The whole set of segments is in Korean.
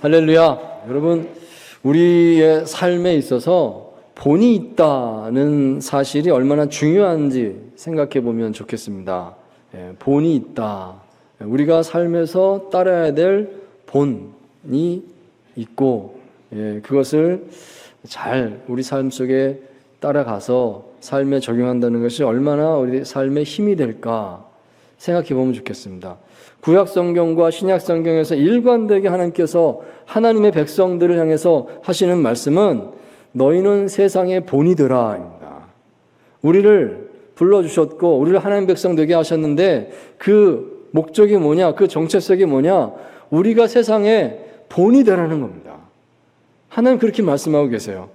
할렐루야. 여러분, 우리의 삶에 있어서 본이 있다는 사실이 얼마나 중요한지 생각해 보면 좋겠습니다. 예, 본이 있다. 예, 우리가 삶에서 따라야 될 본이 있고, 예, 그것을 잘 우리 삶 속에 따라가서 삶에 적용한다는 것이 얼마나 우리 삶에 힘이 될까 생각해 보면 좋겠습니다. 구약 성경과 신약 성경에서 일관되게 하나님께서 하나님의 백성들을 향해서 하시는 말씀은 너희는 세상의 본이더라입니다. 우리를 불러주셨고 우리를 하나님 백성 되게 하셨는데 그 목적이 뭐냐? 그 정체성이 뭐냐? 우리가 세상의 본이 되라는 겁니다. 하나님 그렇게 말씀하고 계세요.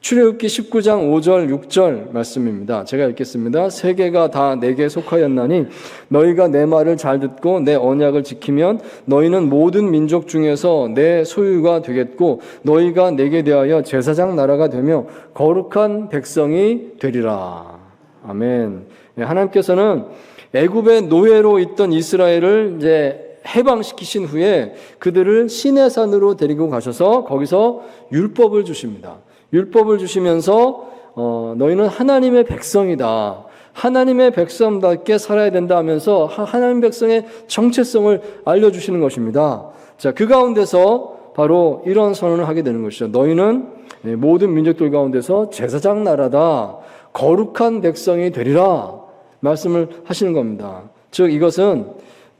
출애굽기 19장 5절 6절 말씀입니다. 제가 읽겠습니다. 세계가 다 내게 속하였나니 너희가 내 말을 잘 듣고 내 언약을 지키면 너희는 모든 민족 중에서 내 소유가 되겠고 너희가 내게 대하여 제사장 나라가 되며 거룩한 백성이 되리라. 아멘. 예, 하나님께서는 애굽의 노예로 있던 이스라엘을 이제 해방시키신 후에 그들을 시내산으로 데리고 가셔서 거기서 율법을 주십니다. 율법을 주시면서 어, 너희는 하나님의 백성이다. 하나님의 백성답게 살아야 된다 하면서 하- 하나님 백성의 정체성을 알려주시는 것입니다. 자, 그 가운데서 바로 이런 선언을 하게 되는 것이죠. 너희는 예, 모든 민족들 가운데서 제사장 나라다. 거룩한 백성이 되리라. 말씀을 하시는 겁니다. 즉, 이것은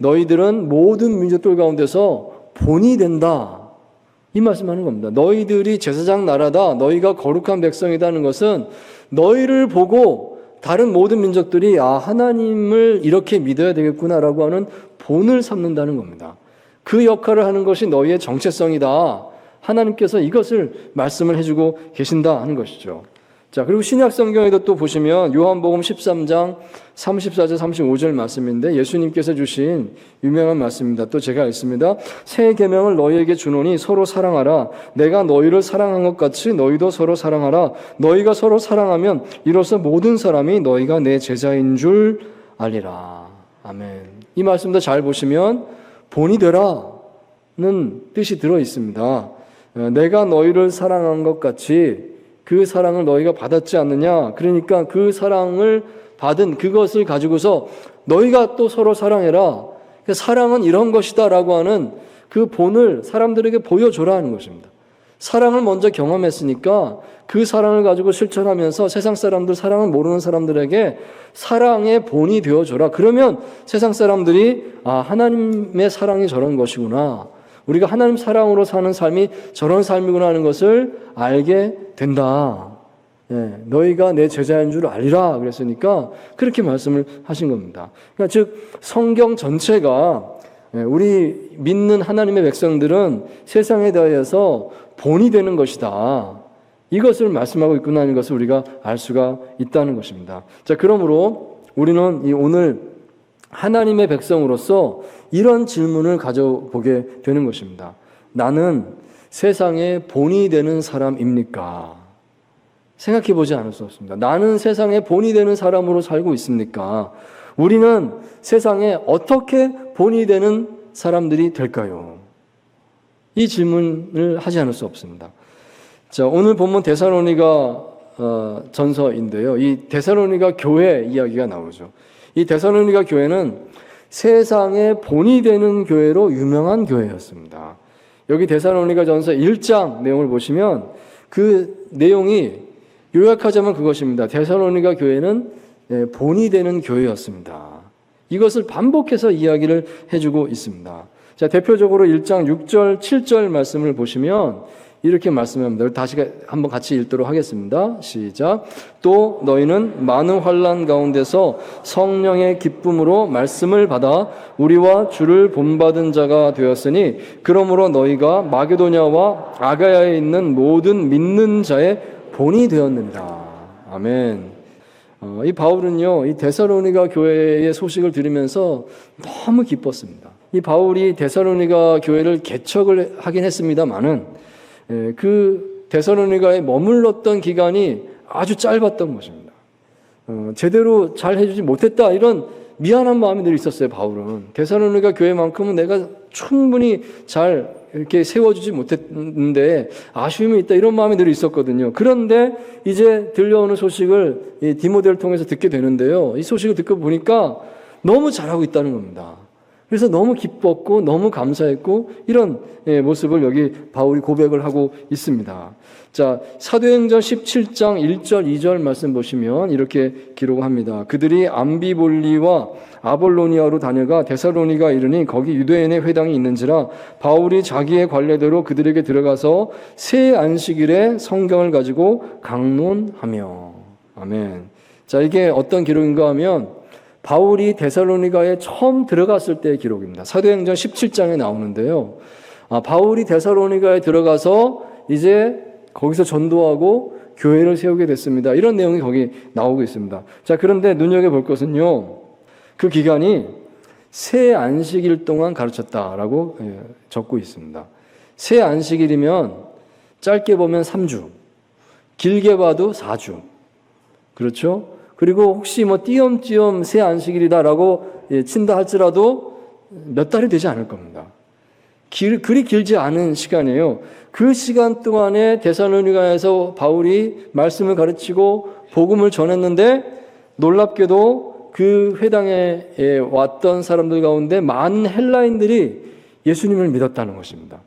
너희들은 모든 민족들 가운데서 본이 된다. 이 말씀하는 겁니다. 너희들이 제사장 나라다. 너희가 거룩한 백성이다는 것은 너희를 보고 다른 모든 민족들이 아 하나님을 이렇게 믿어야 되겠구나라고 하는 본을 삼는다는 겁니다. 그 역할을 하는 것이 너희의 정체성이다. 하나님께서 이것을 말씀을 해주고 계신다 하는 것이죠. 자, 그리고 신약 성경에도 또 보시면 요한복음 13장 34절 35절 말씀인데 예수님께서 주신 유명한 말씀입니다. 또 제가 읽습니다. 새 계명을 너희에게 주노니 서로 사랑하라. 내가 너희를 사랑한 것 같이 너희도 서로 사랑하라. 너희가 서로 사랑하면 이로써 모든 사람이 너희가 내 제자인 줄 알리라. 아멘. 이 말씀도 잘 보시면 본이 되라는 뜻이 들어 있습니다. 어, 내가 너희를 사랑한 것 같이 그 사랑을 너희가 받았지 않느냐? 그러니까 그 사랑을 받은 그것을 가지고서 너희가 또 서로 사랑해라. 그 사랑은 이런 것이다라고 하는 그 본을 사람들에게 보여줘라 하는 것입니다. 사랑을 먼저 경험했으니까 그 사랑을 가지고 실천하면서 세상 사람들, 사랑을 모르는 사람들에게 사랑의 본이 되어줘라. 그러면 세상 사람들이 아, 하나님의 사랑이 저런 것이구나. 우리가 하나님 사랑으로 사는 삶이 저런 삶이구나 하는 것을 알게 된다. 예, 너희가 내 제자인 줄 알리라 그랬으니까 그렇게 말씀을 하신 겁니다. 그러니까 즉 성경 전체가 예, 우리 믿는 하나님의 백성들은 세상에 대해서 본이 되는 것이다. 이것을 말씀하고 있구나 하는 것을 우리가 알 수가 있다는 것입니다. 자, 그러므로 우리는 이 오늘 하나님의 백성으로서 이런 질문을 가져보게 되는 것입니다. 나는 세상의 본이 되는 사람입니까? 생각해 보지 않을 수 없습니다. 나는 세상의 본이 되는 사람으로 살고 있습니까? 우리는 세상에 어떻게 본이 되는 사람들이 될까요? 이 질문을 하지 않을 수 없습니다. 자, 오늘 본문 데살로니가 어, 전서인데요. 이 데살로니가 교회 이야기가 나오죠. 이 데살로니가 교회는 세상의 본이 되는 교회로 유명한 교회였습니다. 여기 데살로니가 전서 1장 내용을 보시면 그 내용이 요약하자면 그것입니다. 데살로니가 교회는 예, 본이 되는 교회였습니다. 이것을 반복해서 이야기를 해주고 있습니다. 자, 대표적으로 1장 6절, 7절 말씀을 보시면 이렇게 말씀합니다. 다시 한번 같이 읽도록 하겠습니다. 시작. 또 너희는 많은 환란 가운데서 성령의 기쁨으로 말씀을 받아 우리와 주를 본받은 자가 되었으니 그러므로 너희가 마게도냐와 아가야에 있는 모든 믿는 자의 본이 되었는다. 아멘. 어, 이 바울은요, 이 데살로니가 교회의 소식을 들으면서 너무 기뻤습니다. 이 바울이 데살로니가 교회를 개척을 하긴 했습니다만은 예, 그 데살로니가에 머물렀던 기간이 아주 짧았던 것입니다. 어, 제대로 잘 해주지 못했다 이런 미안한 마음이 늘 있었어요 바울은 데살로니가 교회만큼은 내가 충분히 잘 이렇게 세워주지 못했는데 아쉬움이 있다 이런 마음이 늘 있었거든요. 그런데 이제 들려오는 소식을 이 디모데를 통해서 듣게 되는데요. 이 소식을 듣고 보니까 너무 잘하고 있다는 겁니다. 그래서 너무 기뻤고 너무 감사했고 이런 예, 모습을 여기 바울이 고백을 하고 있습니다. 자, 사도행전 17장 1절 2절 말씀 보시면 이렇게 기록합니다. 그들이 암비볼리와 아볼로니아로 다녀가 데살로니가 이르니 거기 유대인의 회당이 있는지라 바울이 자기의 관례대로 그들에게 들어가서 새 안식일에 성경을 가지고 강론하며 아멘. 자, 이게 어떤 기록인가 하면 바울이 데살로니가에 처음 들어갔을 때의 기록입니다. 사도행전 17장에 나오는데요. 아, 바울이 데살로니가에 들어가서 이제 거기서 전도하고 교회를 세우게 됐습니다. 이런 내용이 거기 나오고 있습니다. 자, 그런데 눈여겨볼 것은요. 그 기간이 새 안식일 동안 가르쳤다라고 예, 적고 있습니다. 새 안식일이면 짧게 보면 3주, 길게 봐도 4주. 그렇죠? 그리고 혹시 뭐 띄엄띄엄 새 안식일이다라고 예, 친다 할지라도 몇 달이 되지 않을 겁니다. 길, 그리 길지 않은 시간이에요. 그 시간 동안에 데살로니가에서 바울이 말씀을 가르치고 복음을 전했는데 놀랍게도 그 회당에 예, 왔던 사람들 가운데 많은 헬라인들이 예수님을 믿었다는 것입니다.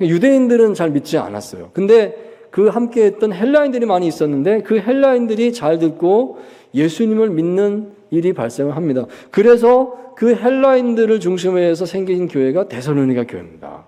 유대인들은 잘 믿지 않았어요. 근데 그 함께 했던 헬라인들이 많이 있었는데 그 헬라인들이 잘 듣고 예수님을 믿는 일이 발생을 합니다. 그래서 그 헬라인들을 중심으로 해서 생긴 교회가 데살로니가 교회입니다.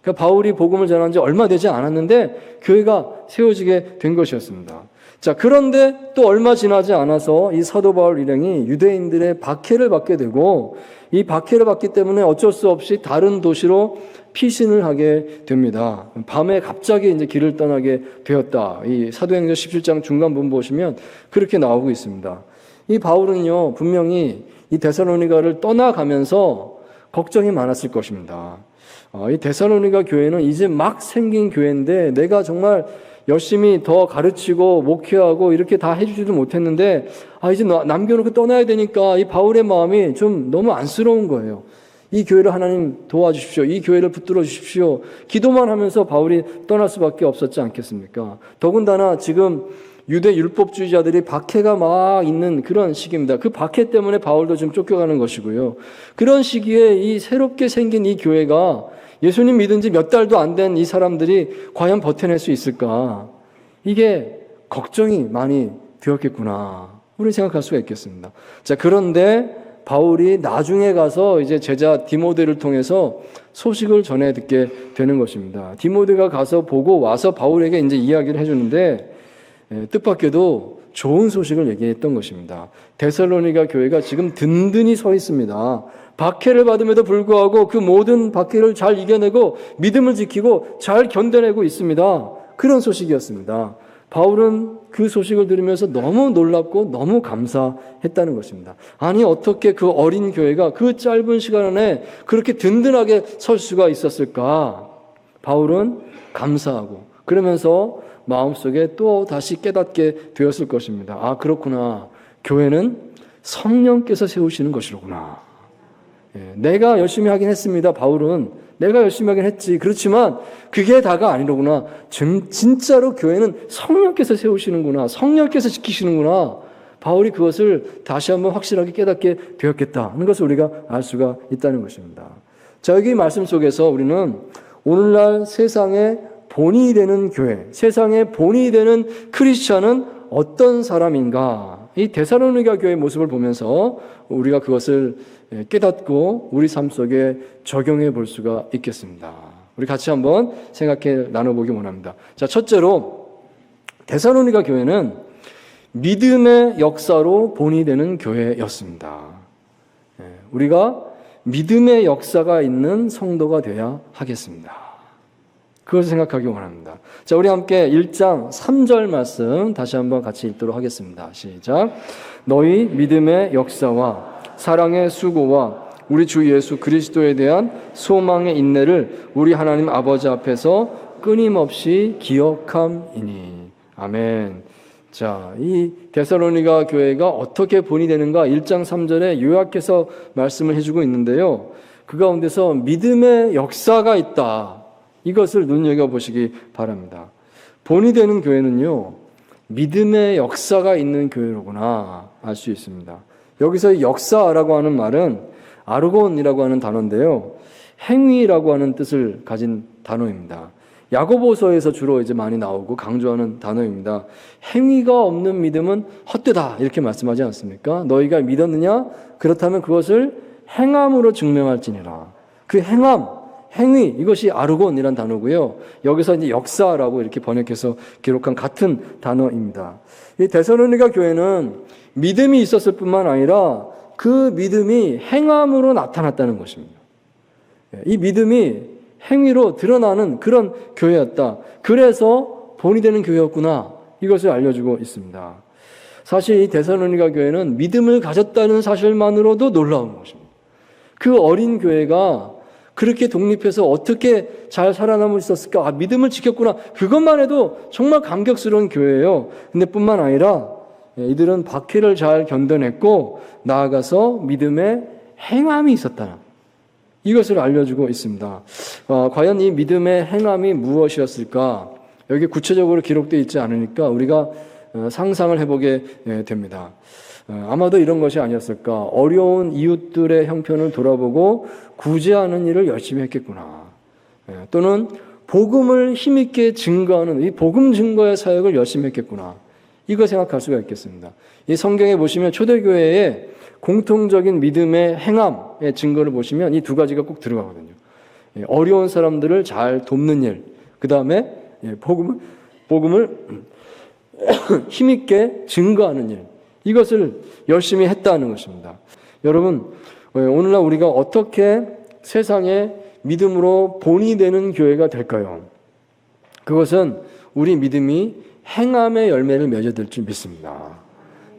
그러니까 바울이 복음을 전한 지 얼마 되지 않았는데 교회가 세워지게 된 것이었습니다. 자, 그런데 또 얼마 지나지 않아서 이 사도 바울 일행이 유대인들의 박해를 받게 되고 이 박해를 받기 때문에 어쩔 수 없이 다른 도시로 피신을 하게 됩니다. 밤에 갑자기 이제 길을 떠나게 되었다. 이 사도행전 17장 중간 부분 보시면 그렇게 나오고 있습니다. 이 바울은요, 분명히 이 데살로니가를 떠나가면서 걱정이 많았을 것입니다. 어, 이 데살로니가 교회는 이제 막 생긴 교회인데 내가 정말 열심히 더 가르치고 목회하고 이렇게 다 해주지도 못했는데 아 이제 남겨놓고 떠나야 되니까 이 바울의 마음이 좀 너무 안쓰러운 거예요. 이 교회를 하나님 도와주십시오. 이 교회를 붙들어 주십시오. 기도만 하면서 바울이 떠날 수밖에 없었지 않겠습니까? 더군다나 지금 유대 율법주의자들이 박해가 막 있는 그런 시기입니다. 그 박해 때문에 바울도 좀 쫓겨가는 것이고요. 그런 시기에 이 새롭게 생긴 이 교회가 예수님 믿은 지 몇 달도 안 된 이 사람들이 과연 버텨낼 수 있을까? 이게 걱정이 많이 되었겠구나. 우리 생각할 수가 있겠습니다. 자, 그런데 바울이 나중에 가서 이제 제자 디모데를 통해서 소식을 전해 듣게 되는 것입니다. 디모데가 가서 보고 와서 바울에게 이제 이야기를 해주는데 예, 뜻밖에도 좋은 소식을 얘기했던 것입니다. 데살로니가 교회가 지금 든든히 서 있습니다. 박해를 받음에도 불구하고 그 모든 박해를 잘 이겨내고 믿음을 지키고 잘 견뎌내고 있습니다. 그런 소식이었습니다. 바울은 그 소식을 들으면서 너무 놀랍고 너무 감사했다는 것입니다. 아니, 어떻게 그 어린 교회가 그 짧은 시간 안에 그렇게 든든하게 설 수가 있었을까? 바울은 감사하고 그러면서 마음속에 또 다시 깨닫게 되었을 것입니다. 아, 그렇구나. 교회는 성령께서 세우시는 것이로구나. 예, 내가 열심히 하긴 했습니다. 바울은 내가 열심히 하긴 했지. 그렇지만 그게 다가 아니로구나. 진짜로 교회는 성령께서 세우시는구나. 성령께서 지키시는구나. 바울이 그것을 다시 한번 확실하게 깨닫게 되었겠다 하는 것을 우리가 알 수가 있다는 것입니다. 자, 여기 말씀 속에서 우리는 오늘날 세상의 본이 되는 교회, 세상의 본이 되는 크리스천은 어떤 사람인가? 이 데살로니가 교회의 모습을 보면서 우리가 그것을 깨닫고 우리 삶 속에 적용해 볼 수가 있겠습니다. 우리 같이 한번 생각해 나눠보기 원합니다. 자, 첫째로 데살로니가 교회는 믿음의 역사로 본이 되는 교회였습니다. 우리가 믿음의 역사가 있는 성도가 되어야 하겠습니다. 그것을 생각하기 원합니다. 자, 우리 함께 1장 3절 말씀 다시 한번 같이 읽도록 하겠습니다. 시작. 너희 믿음의 역사와 사랑의 수고와 우리 주 예수 그리스도에 대한 소망의 인내를 우리 하나님 아버지 앞에서 끊임없이 기억함이니. 아멘. 자, 이 데살로니가 교회가 어떻게 본이 되는가 1장 3절에 요약해서 말씀을 해주고 있는데요. 그 가운데서 믿음의 역사가 있다. 이것을 눈여겨보시기 바랍니다. 본이 되는 교회는요, 믿음의 역사가 있는 교회로구나 알 수 있습니다. 여기서 역사라고 하는 말은 아르곤이라고 하는 단어인데요. 행위라고 하는 뜻을 가진 단어입니다. 야고보서에서 주로 이제 많이 나오고 강조하는 단어입니다. 행위가 없는 믿음은 헛되다 이렇게 말씀하지 않습니까? 너희가 믿었느냐? 그렇다면 그것을 행함으로 증명할지니라. 그 행함, 행위 이것이 아르곤이란 단어고요. 여기서 이제 역사라고 이렇게 번역해서 기록한 같은 단어입니다. 이 데살로니가 교회는 믿음이 있었을 뿐만 아니라 그 믿음이 행함으로 나타났다는 것입니다. 이 믿음이 행위로 드러나는 그런 교회였다. 그래서 본이 되는 교회였구나. 이것을 알려주고 있습니다. 사실 이 데살로니가 교회는 믿음을 가졌다는 사실만으로도 놀라운 것입니다. 그 어린 교회가 그렇게 독립해서 어떻게 잘 살아남을 수 있었을까? 아, 믿음을 지켰구나. 그것만 해도 정말 감격스러운 교회예요. 근데 뿐만 아니라 예, 이들은 박해를 잘 견뎌냈고 나아가서 믿음의 행함이 있었다. 이것을 알려주고 있습니다. 어, 과연 이 믿음의 행함이 무엇이었을까? 여기 구체적으로 기록되어 있지 않으니까 우리가 어, 상상을 해보게 예, 됩니다. 어, 아마도 이런 것이 아니었을까? 어려운 이웃들의 형편을 돌아보고 구제하는 일을 열심히 했겠구나. 예, 또는 복음을 힘있게 증거하는 이 복음 증거의 사역을 열심히 했겠구나. 이거 생각할 수가 있겠습니다. 이 성경에 보시면 초대교회의 공통적인 믿음의 행함의 증거를 보시면 이 두 가지가 꼭 들어가거든요. 예, 어려운 사람들을 잘 돕는 일, 그 다음에 예, 복음을, 복음을 힘있게 증거하는 일, 이것을 열심히 했다는 것입니다. 여러분, 예, 오늘날 우리가 어떻게 세상에 믿음으로 본이 되는 교회가 될까요? 그것은 우리 믿음이 행함의 열매를 맺어들 줄 믿습니다.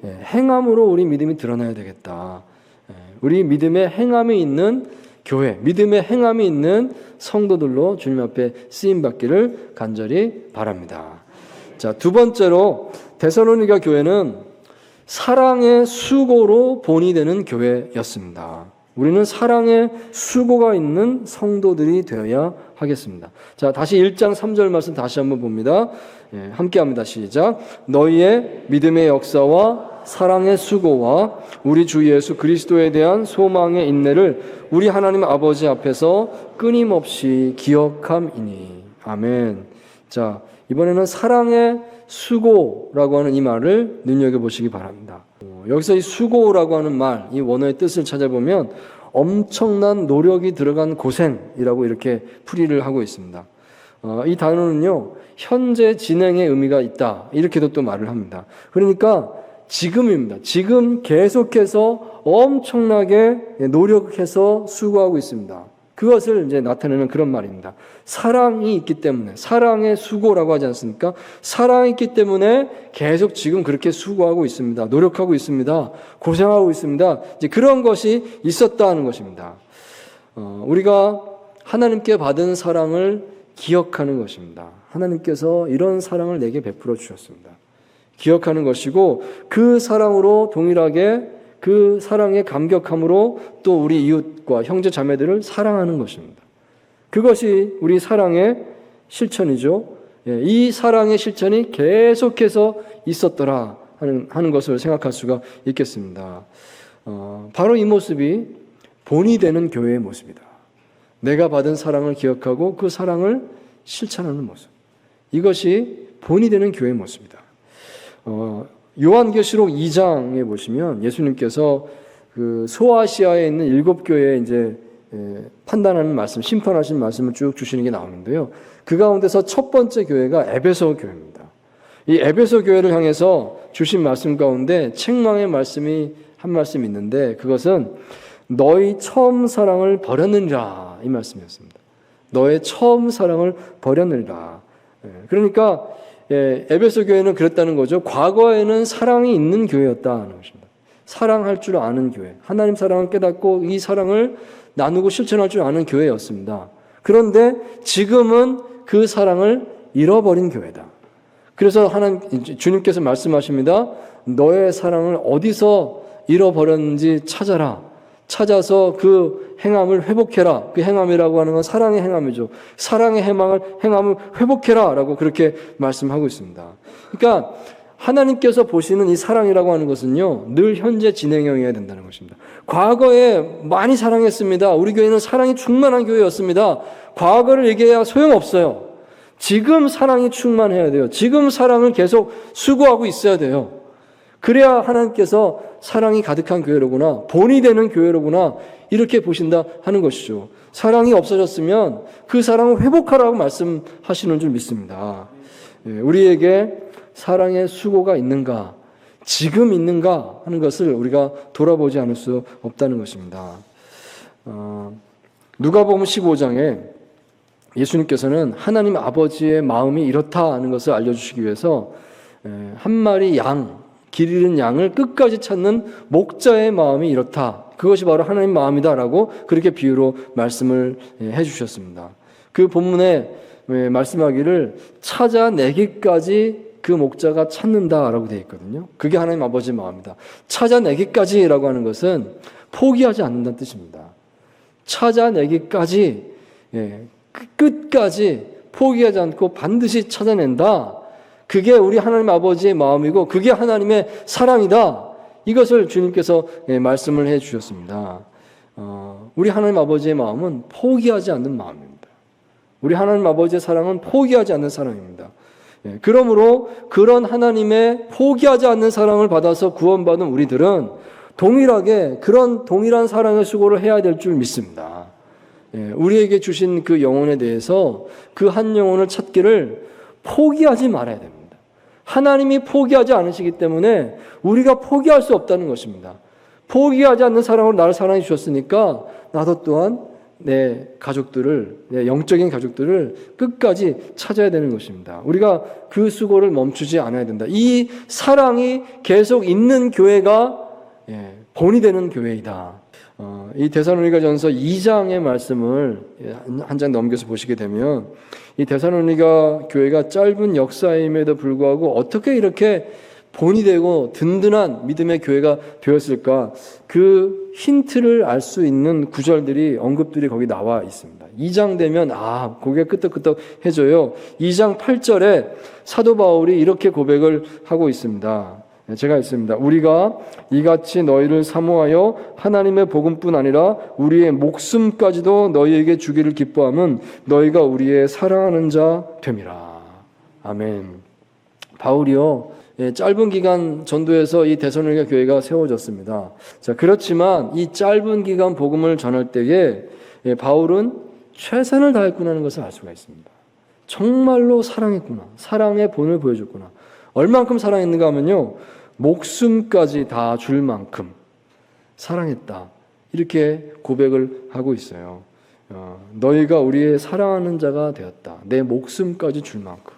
예, 행함으로 우리 믿음이 드러나야 되겠다. 예, 우리 믿음의 행함이 있는 교회, 믿음의 행함이 있는 성도들로 주님 앞에 쓰임 받기를 간절히 바랍니다. 자, 두 번째로 데살로니가 교회는 사랑의 수고로 본이 되는 교회였습니다. 우리는 사랑의 수고가 있는 성도들이 되어야 하겠습니다. 자, 다시 1장 3절 말씀 다시 한번 봅니다. 예, 함께 합니다. 시작. 너희의 믿음의 역사와 사랑의 수고와 우리 주 예수 그리스도에 대한 소망의 인내를 우리 하나님 아버지 앞에서 끊임없이 기억함이니. 아멘. 자, 이번에는 사랑의 수고라고 하는 이 말을 눈여겨보시기 바랍니다. 어, 여기서 이 수고라고 하는 말, 이 원어의 뜻을 찾아보면 엄청난 노력이 들어간 고생이라고 이렇게 풀이를 하고 있습니다. 어, 이 단어는요, 현재 진행의 의미가 있다. 이렇게도 또 말을 합니다. 그러니까 지금입니다. 지금 계속해서 엄청나게 노력해서 수고하고 있습니다. 그것을 이제 나타내는 그런 말입니다. 사랑이 있기 때문에, 사랑의 수고라고 하지 않습니까? 사랑이 있기 때문에 계속 지금 그렇게 수고하고 있습니다. 노력하고 있습니다. 고생하고 있습니다. 이제 그런 것이 있었다는 것입니다. 어, 우리가 하나님께 받은 사랑을 기억하는 것입니다. 하나님께서 이런 사랑을 내게 베풀어 주셨습니다. 기억하는 것이고 그 사랑으로 동일하게 그 사랑의 감격함으로 또 우리 이웃과 형제 자매들을 사랑하는 것입니다. 그것이 우리 사랑의 실천이죠. 예, 이 사랑의 실천이 계속해서 있었더라 하는, 하는 것을 생각할 수가 있겠습니다. 어, 바로 이 모습이 본이 되는 교회의 모습이다. 내가 받은 사랑을 기억하고 그 사랑을 실천하는 모습. 이것이 본이 되는 교회의 모습이다. 어, 요한계시록 2장에 보시면 예수님께서 그 소아시아에 있는 일곱 교회에 이제 예, 판단하는 말씀, 심판하신 말씀을 쭉 주시는 게 나오는데요. 그 가운데서 첫 번째 교회가 에베소 교회입니다. 이 에베소 교회를 향해서 주신 말씀 가운데 책망의 말씀이 한 말씀 있는데 그것은 너희 처음 사랑을 버렸느니라 이 말씀이었습니다. 너의 처음 사랑을 버렸느니라. 예, 그러니까 예, 에베소 교회는 그랬다는 거죠. 과거에는 사랑이 있는 교회였다는 것입니다. 사랑할 줄 아는 교회, 하나님 사랑을 깨닫고 이 사랑을 나누고 실천할 줄 아는 교회였습니다. 그런데 지금은 그 사랑을 잃어버린 교회다. 그래서 하나님 주님께서 말씀하십니다. 너의 사랑을 어디서 잃어버렸는지 찾아라. 찾아서 그 행함을 회복해라. 그 행함이라고 하는 건 사랑의 행함이죠. 사랑의 행함을 행함을 회복해라 라고 그렇게 말씀하고 있습니다. 그러니까 하나님께서 보시는 이 사랑이라고 하는 것은요, 늘 현재 진행형이어야 된다는 것입니다. 과거에 많이 사랑했습니다. 우리 교회는 사랑이 충만한 교회였습니다. 과거를 얘기해야 소용없어요. 지금 사랑이 충만해야 돼요. 지금 사랑을 계속 수고하고 있어야 돼요. 그래야 하나님께서 사랑이 가득한 교회로구나, 본이 되는 교회로구나, 이렇게 보신다 하는 것이죠. 사랑이 없어졌으면 그 사랑을 회복하라고 말씀하시는 줄 믿습니다. 예, 우리에게 사랑의 수고가 있는가, 지금 있는가 하는 것을 우리가 돌아보지 않을 수 없다는 것입니다. 어, 누가복음 15장에 예수님께서는 하나님 아버지의 마음이 이렇다 하는 것을 알려주시기 위해서 에, 한 마리 양, 길 잃은 양을 끝까지 찾는 목자의 마음이 이렇다. 그것이 바로 하나님 마음이다라고 그렇게 비유로 말씀을 예, 해주셨습니다. 그 본문에 예, 말씀하기를 찾아내기까지 그 목자가 찾는다라고 되어 있거든요. 그게 하나님 아버지의 마음이다. 찾아내기까지라고 하는 것은 포기하지 않는다는 뜻입니다. 찾아내기까지 예, 끝까지 포기하지 않고 반드시 찾아낸다. 그게 우리 하나님 아버지의 마음이고 그게 하나님의 사랑이다. 이것을 주님께서 예, 말씀을 해 주셨습니다. 어, 우리 하나님 아버지의 마음은 포기하지 않는 마음입니다. 우리 하나님 아버지의 사랑은 포기하지 않는 사랑입니다. 예, 그러므로 그런 하나님의 포기하지 않는 사랑을 받아서 구원받은 우리들은 동일하게 그런 동일한 사랑의 수고를 해야 될 줄 믿습니다. 예, 우리에게 주신 그 영혼에 대해서 그 한 영혼을 찾기를 포기하지 말아야 됩니다. 하나님이 포기하지 않으시기 때문에 우리가 포기할 수 없다는 것입니다. 포기하지 않는 사랑으로 나를 사랑해 주셨으니까 나도 또한 내 가족들을, 내 영적인 가족들을 끝까지 찾아야 되는 것입니다. 우리가 그 수고를 멈추지 않아야 된다. 이 사랑이 계속 있는 교회가 예, 본이 되는 교회이다. 어, 이 데살로니가 전서 2장의 말씀을 예, 한장 넘겨서 보시게 되면 이 데살로니가 교회가 짧은 역사임에도 불구하고 어떻게 이렇게 본이 되고 든든한 믿음의 교회가 되었을까 그 힌트를 알 수 있는 구절들이 언급들이 거기 나와 있습니다. 2장 되면 아 고개 끄덕끄덕해져요. 2장 8절에 사도 바울이 이렇게 고백을 하고 있습니다. 네, 제가 있습니다. 우리가 이같이 너희를 사모하여 하나님의 복음뿐 아니라 우리의 목숨까지도 너희에게 주기를 기뻐함은 너희가 우리의 사랑하는 자 됨이라. 아멘. 바울이요. 예, 짧은 기간 전도에서 이 대선을가 교회가 세워졌습니다. 자, 그렇지만 이 짧은 기간 복음을 전할 때에 예, 바울은 최선을 다했구나 하는 것을 알 수가 있습니다. 정말로 사랑했구나. 사랑의 본을 보여줬구나. 얼만큼 사랑했는가 하면요. 목숨까지 다 줄 만큼 사랑했다. 이렇게 고백을 하고 있어요. 어, 너희가 우리의 사랑하는 자가 되었다. 내 목숨까지 줄 만큼.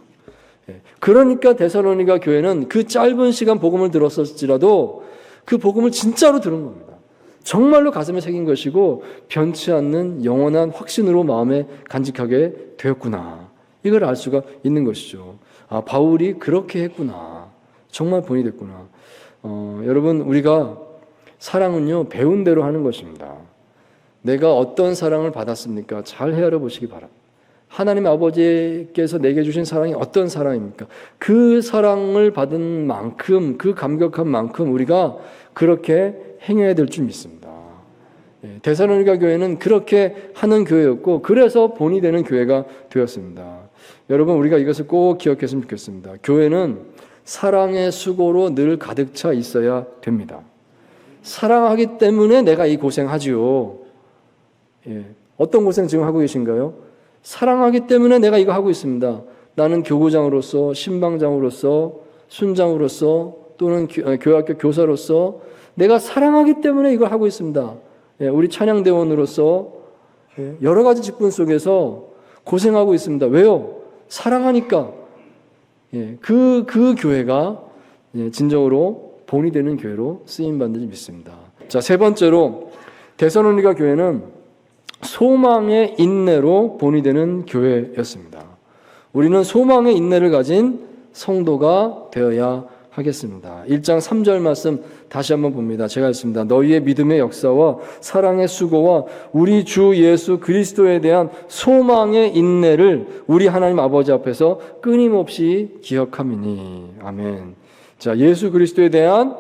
예. 그러니까 데살로니가 교회는 그 짧은 시간 복음을 들었을지라도 그 복음을 진짜로 들은 겁니다. 정말로 가슴에 새긴 것이고 변치 않는 영원한 확신으로 마음에 간직하게 되었구나. 이걸 알 수가 있는 것이죠. 아, 바울이 그렇게 했구나. 정말 본이 됐구나. 어, 여러분, 우리가 사랑은요, 배운 대로 하는 것입니다. 내가 어떤 사랑을 받았습니까? 잘 헤아려 보시기 바랍니다. 하나님 아버지께서 내게 주신 사랑이 어떤 사랑입니까? 그 사랑을 받은 만큼, 그 감격한 만큼 우리가 그렇게 행해야 될 줄 믿습니다. 예, 대사로니가 교회는 그렇게 하는 교회였고, 그래서 본이 되는 교회가 되었습니다. 여러분, 우리가 이것을 꼭 기억했으면 좋겠습니다. 교회는 사랑의 수고로 늘 가득 차 있어야 됩니다. 사랑하기 때문에 내가 이 고생하지요. 예, 어떤 고생 지금 하고 계신가요? 사랑하기 때문에 내가 이거 하고 있습니다. 나는 교구장으로서, 신방장으로서, 순장으로서, 또는 어, 교학교 교사로서 내가 사랑하기 때문에 이걸 하고 있습니다. 예, 우리 찬양대원으로서 예, 여러 가지 직분 속에서 고생하고 있습니다. 왜요? 사랑하니까. 예, 그, 그 교회가 예, 진정으로 본이 되는 교회로 쓰임 받는 줄 믿습니다. 자, 세 번째로 데살로니가 교회는 소망의 인내로 본이 되는 교회였습니다. 우리는 소망의 인내를 가진 성도가 되어야 하겠습니다. 1장 3절 말씀 다시 한번 봅니다. 제가 읽습니다. 너희의 믿음의 역사와 사랑의 수고와 우리 주 예수 그리스도에 대한 소망의 인내를 우리 하나님 아버지 앞에서 끊임없이 기억함이니. 아멘. 자, 예수 그리스도에 대한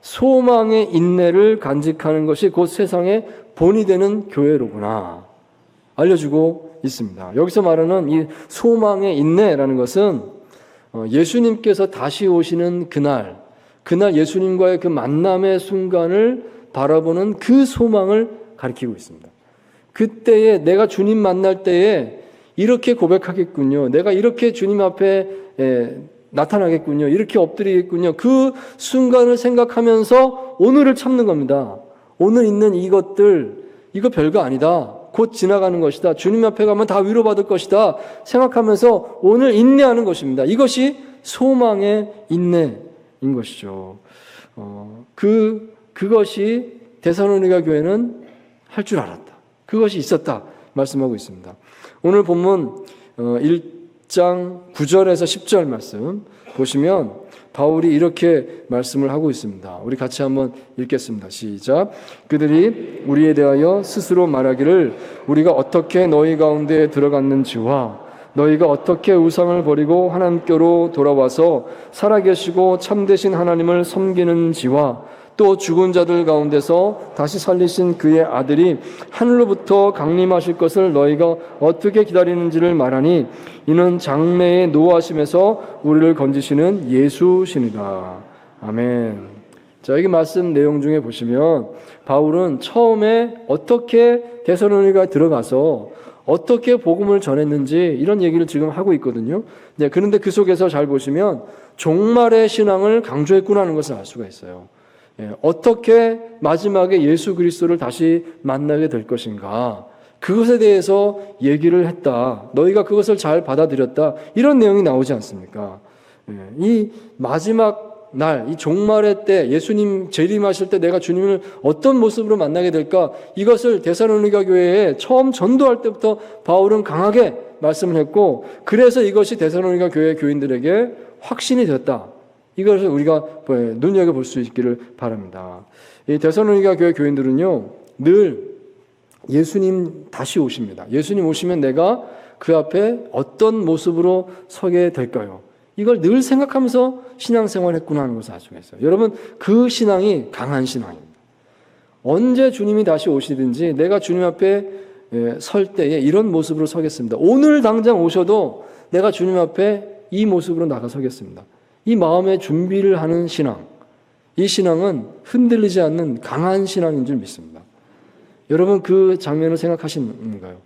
소망의 인내를 간직하는 것이 곧 세상의 본이 되는 교회로구나. 알려주고 있습니다. 여기서 말하는 이 소망의 인내라는 것은 어, 예수님께서 다시 오시는 그날, 그날 예수님과의 그 만남의 순간을 바라보는 그 소망을 가리키고 있습니다. 그때에 내가 주님 만날 때에 이렇게 고백하겠군요. 내가 이렇게 주님 앞에 에, 나타나겠군요. 이렇게 엎드리겠군요. 그 순간을 생각하면서 오늘을 참는 겁니다. 오늘 있는 이것들, 이거 별거 아니다. 곧 지나가는 것이다. 주님 앞에 가면 다 위로받을 것이다. 생각하면서 오늘 인내하는 것입니다. 이것이 소망의 인내인 것이죠. 어, 그, 그것이 데살로니가 교회는 할 줄 알았다. 그것이 있었다. 말씀하고 있습니다. 오늘 본문 어, 1장 9절에서 10절 말씀 보시면 바울이 이렇게 말씀을 하고 있습니다. 우리 같이 한번 읽겠습니다. 시작. 그들이 우리에 대하여 스스로 말하기를 우리가 어떻게 너희 가운데 들어갔는지와 너희가 어떻게 우상을 버리고 하나님께로 돌아와서 살아계시고 참되신 하나님을 섬기는지와 또 죽은 자들 가운데서 다시 살리신 그의 아들이 하늘로부터 강림하실 것을 너희가 어떻게 기다리는지를 말하니 이는 장래의 노하심에서 우리를 건지시는 예수시니라. 아멘. 자, 여기 말씀 내용 중에 보시면 바울은 처음에 어떻게 데살로니가 들어가서 어떻게 복음을 전했는지 이런 얘기를 지금 하고 있거든요. 네, 그런데 그 속에서 잘 보시면 종말의 신앙을 강조했구나는 것을 알 수가 있어요. 예, 어떻게 마지막에 예수 그리스도를 다시 만나게 될 것인가? 그것에 대해서 얘기를 했다. 너희가 그것을 잘 받아들였다. 이런 내용이 나오지 않습니까? 예, 이 마지막 날, 이 종말의 때, 예수님 재림하실 때 내가 주님을 어떤 모습으로 만나게 될까? 이것을 데살로니가 교회에 처음 전도할 때부터 바울은 강하게 말씀을 했고, 그래서 이것이 데살로니가 교회 교인들에게 확신이 되었다. 이것을 우리가 눈여겨 볼 수 있기를 바랍니다. 이 데살로니가 교회 교인들은요, 늘 예수님 다시 오십니다. 예수님 오시면 내가 그 앞에 어떤 모습으로 서게 될까요? 이걸 늘 생각하면서 신앙생활 했구나 하는 것을 알 수가 있어요. 여러분, 그 신앙이 강한 신앙입니다. 언제 주님이 다시 오시든지 내가 주님 앞에 예, 설 때에 이런 모습으로 서겠습니다. 오늘 당장 오셔도 내가 주님 앞에 이 모습으로 나가 서겠습니다. 이 마음의 준비를 하는 신앙, 이 신앙은 흔들리지 않는 강한 신앙인 줄 믿습니다. 여러분 그 장면을 생각하시는가요?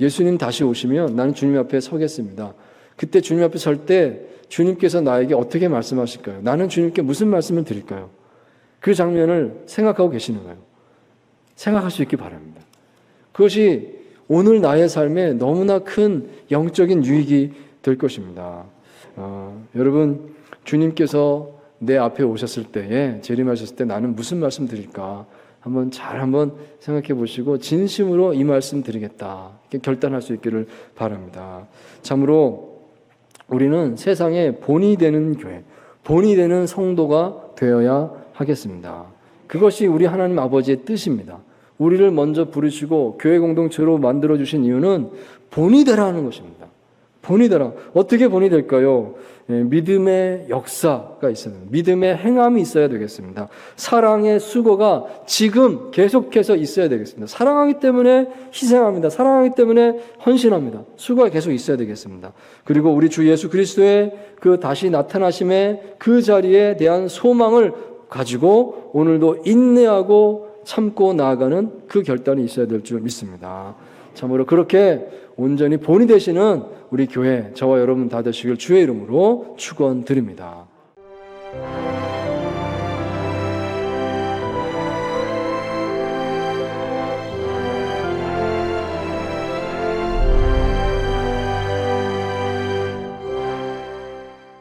예수님 다시 오시면 나는 주님 앞에 서겠습니다. 그때 주님 앞에 설 때 주님께서 나에게 어떻게 말씀하실까요? 나는 주님께 무슨 말씀을 드릴까요? 그 장면을 생각하고 계시는가요? 생각할 수 있기 바랍니다. 그것이 오늘 나의 삶에 너무나 큰 영적인 유익이 될 것입니다. 어, 여러분 주님께서 내 앞에 오셨을 때에 재림하셨을 때 나는 무슨 말씀 드릴까? 한번 잘 한번 생각해 보시고 진심으로 이 말씀 드리겠다. 이렇게 결단할 수 있기를 바랍니다. 참으로 우리는 세상에 본이 되는 교회, 본이 되는 성도가 되어야 하겠습니다. 그것이 우리 하나님 아버지의 뜻입니다. 우리를 먼저 부르시고 교회 공동체로 만들어 주신 이유는 본이 되라는 것입니다. 본이 되라. 어떻게 본이 될까요? 예, 믿음의 역사가 됩니다. 믿음의 행함이 있어야 되겠습니다. 사랑의 수고가 지금 계속해서 있어야 되겠습니다. 사랑하기 때문에 희생합니다. 사랑하기 때문에 헌신합니다. 수고가 계속 있어야 되겠습니다. 그리고 우리 주 예수 그리스도의 그 다시 나타나심의 그 자리에 대한 소망을 가지고 오늘도 인내하고 참고 나아가는 그 결단이 있어야 될 줄 믿습니다. 참으로 그렇게 온전히 본이 되시는 우리 교회 저와 여러분 다 되시길 주의 이름으로 축원드립니다.